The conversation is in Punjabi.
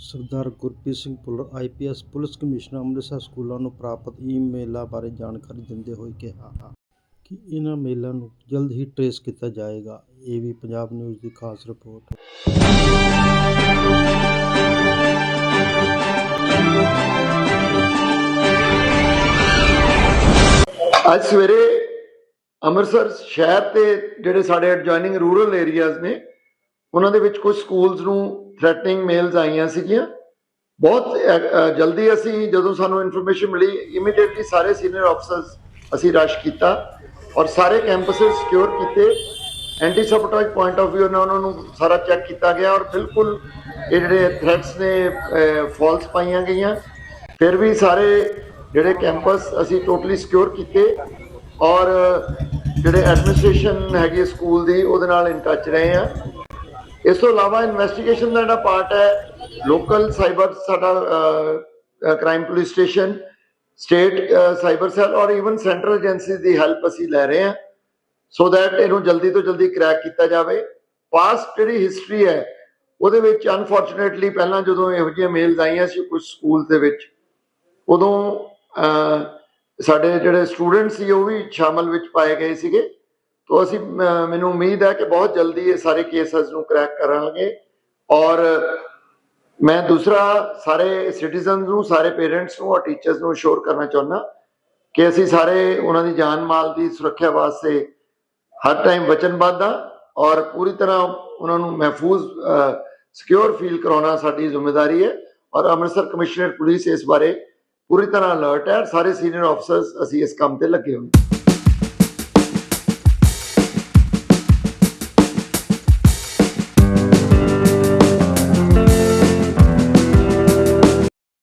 Sardar Gurpreet Singh Bhullar IPS police commissioner Amritsar ਸਕੂਲਾਂ ਨੂੰ ਪ੍ਰਾਪਤ ਈਮੇਲਾਂ ਬਾਰੇ ਜਾਣਕਾਰੀ ਦਿੰਦੇ ਹੋਏ ਕਿਹਾ ਕਿ ਇਹਨਾਂ ਮੇਲਾਂ ਨੂੰ ਜਲਦ ਹੀ ਟਰੇਸ ਕੀਤਾ ਜਾਏਗਾ। ਇਹ ਵੀ ਪੰਜਾਬ ਨਿਊਜ਼ ਦੀ ਖਾਸ ਰਿਪੋਰਟ। ਅੱਜ ਸਵੇਰੇ ਅੰਮ੍ਰਿਤਸਰ ਸ਼ਹਿਰ ਤੇ ਜਿਹੜੇ ਸਾਡੇ ਐਡਜੋਇਨਿੰਗ ਰੂਰਲ ਏਰੀਆਜ਼ ਨੇ ਉਹਨਾਂ ਦੇ ਵਿੱਚ ਕੁਝ ਸਕੂਲਸ ਨੂੰ ਥ੍ਰੈਟਨਿੰਗ ਮੇਲਸ ਆਈਆਂ ਸੀਗੀਆਂ। ਬਹੁਤ ਜਲਦੀ ਅਸੀਂ ਜਦੋਂ ਸਾਨੂੰ ਇਨਫੋਰਮੇਸ਼ਨ ਮਿਲੀ ਇਮੀਡੀਏਟਲੀ ਸਾਰੇ ਸੀਨੀਅਰ ਆਫਸਰਸ ਅਸੀਂ ਰਸ਼ ਕੀਤਾ ਔਰ ਸਾਰੇ ਕੈਂਪਸਸ ਸਿਕਿਉਰ ਕੀਤੇ। Anti sabotage point of View ਨਾਲ ਉਹਨਾਂ ਨੂੰ ਸਾਰਾ ਚੈੱਕ ਕੀਤਾ ਗਿਆ ਔਰ ਬਿਲਕੁਲ ਇਹ ਜਿਹੜੇ ਥ੍ਰੈਟਸ ਨੇ ਫਾਲਸ ਪਾਈਆਂ ਗਈਆਂ। ਫਿਰ ਵੀ ਸਾਰੇ ਜਿਹੜੇ ਕੈਂਪਸ ਅਸੀਂ ਟੋਟਲੀ ਸਿਕਿਉਰ ਕੀਤੇ ਔਰ ਜਿਹੜੇ ਐਡਮਿਨਿਸਟ੍ਰੇਸ਼ਨ ਹੈਗੀ ਸਕੂਲ ਦੀ, ਉਹਦੇ ਨਾਲ ਇਨ ਟੱਚ ਰਹੇ ਆ ਇਸ ਤੋਂ ਇਲਾਵਾ ਇਨਵੈਸਟੀਗੇਸ਼ਨ ਦਾ ਜਿਹੜਾ ਪਾਰਟ ਹੈ ਲੋਕਲ ਸਾਈਬਰ ਸਾਡਾ crime police station state cyber cell ਔਰ ਇਵਨ ਸੈਂਟਰਲ ਏਜੰਸੀ ਦੀ ਹੈਲਪ ਅਸੀਂ ਲੈ ਰਹੇ ਹਾਂ। ਸੋ ਦੈਟ ਇਹਨੂੰ ਜਲਦੀ ਤੋਂ ਜਲਦੀ ਕ੍ਰੈਕ ਕੀਤਾ ਜਾਵੇ। ਪਾਸਟ ਜਿਹੜੀ ਹਿਸਟਰੀ ਹੈ, ਉਹਦੇ ਵਿੱਚ ਅਨਫੋਰਚੂਨੇਟਲੀ ਪਹਿਲਾਂ ਜਦੋਂ ਇਹੋ ਜਿਹੀਆਂ ਮੇਲਸ ਆਈਆਂ ਸੀ ਕੁਝ ਸਕੂਲ ਦੇ ਵਿੱਚ, ਉਦੋਂ ਸਾਡੇ ਜਿਹੜੇ ਸਟੂਡੈਂਟ ਸੀ ਉਹ ਵੀ ਸ਼ਾਮਲ ਵਿੱਚ ਪਾਏ ਗਏ ਸੀਗੇ। ਤੋਂ ਅਸੀਂ ਮੈਨੂੰ ਉਮੀਦ ਹੈ ਕਿ ਬਹੁਤ ਜਲਦੀ ਇਹ ਸਾਰੇ ਕੇਸਸ ਨੂੰ ਕ੍ਰੈਕ ਕਰਾਂਗੇ ਔਰ ਮੈਂ ਦੂਸਰਾ ਸਾਰੇ ਸਿਟੀਜ਼ਨਸ ਨੂੰ, ਸਾਰੇ ਪੇਰੈਂਟਸ ਨੂੰ ਔਰ ਟੀਚਰਸ ਨੂੰ ਅਸ਼ੋਰ ਕਰਨਾ ਚਾਹੁੰਦਾ ਕਿ ਅਸੀਂ ਸਾਰੇ ਉਹਨਾਂ ਦੀ ਜਾਨ ਮਾਲ ਦੀ ਸੁਰੱਖਿਆ ਵਾਸਤੇ ਹਰ ਟਾਈਮ ਵਚਨਬੱਧ ਹਾਂ ਔਰ ਪੂਰੀ ਤਰ੍ਹਾਂ ਉਹਨਾਂ ਨੂੰ ਮਹਿਫੂਜ਼ ਸਿਕਿਉਰ ਫੀਲ ਕਰਾਉਣਾ ਸਾਡੀ ਜ਼ਿੰਮੇਵਾਰੀ ਹੈ ਔਰ ਅੰਮ੍ਰਿਤਸਰ ਕਮਿਸ਼ਨਰ ਪੁਲਿਸ ਇਸ ਬਾਰੇ ਪੂਰੀ ਤਰ੍ਹਾਂ ਅਲਰਟ ਹੈ ਸਾਰੇ ਸੀਨੀਅਰ ਅਫਸਰਸ ਅਸੀਂ ਇਸ ਕੰਮ ਤੇ ਲੱਗੇ ਹੋਏ ਹਾਂ।